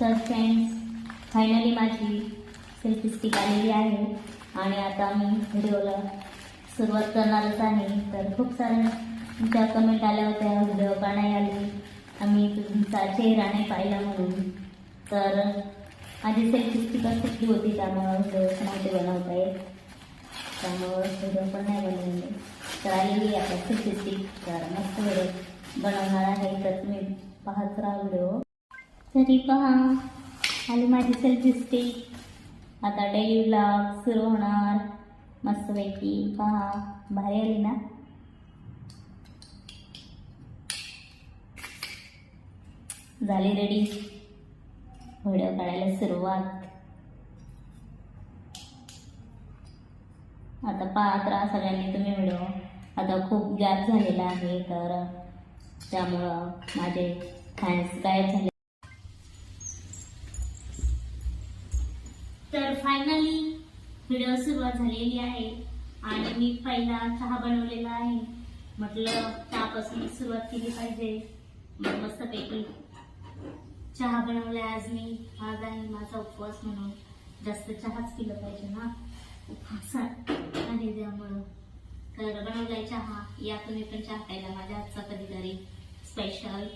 तर friends finally माझी selfie stick आलेली आहे. आणि आता मी व्हिडिओला सुरुवात करणारच आहे. तर खूप साऱ्या तुमच्या कमेंट आल्या होत्या. व्हिडिओ का नाही आली. आम्ही तुमचा चेहरा नाही पाहिला म्हणून. तर माझी सेल्फी स्टिकच कुठली होती. त्यामुळं व्हिडिओ नव्हते बनवता येत त्यामुळं व्हिडिओ पण नाही बनवले. तर आलेली आता सेल्फी स्टिक तर मस्त व्हिडिओ बनवणार आहे. तर तुम्ही पाहत राहा व्हिडिओ. तरी पहा. आली माझी सेल्फी स्टिक आता डेली ब्लॉग सुरू होणार. मस्तपैकी पहा. भारी आली ना? झाली रेडी व्हिडिओ काढायला सुरुवात. आता पाहत राहा सगळ्यांनी तुम्ही व्हिडिओ आता खूप गॅप झालेला आहे तर त्यामुळं माझे फॅन्स गायब झाले. तर फायनली व्हिडिओ सुरुवात झालेली आहे. आणि मी पहिला चहा बनवलेला आहे. म्हटलं चहापासून सुरुवात केली पाहिजे. मग मस्तपैकी चहा बनवला आज मी. आज आहे माझा उपवास म्हणून. जास्त चहाच पिला पाहिजे ना. उपवासात. आणि त्यामुळं तर बनवलाय चहा. या तुम्ही पण चहा प्यायला माझ्या हातचा कधीतरी स्पेशल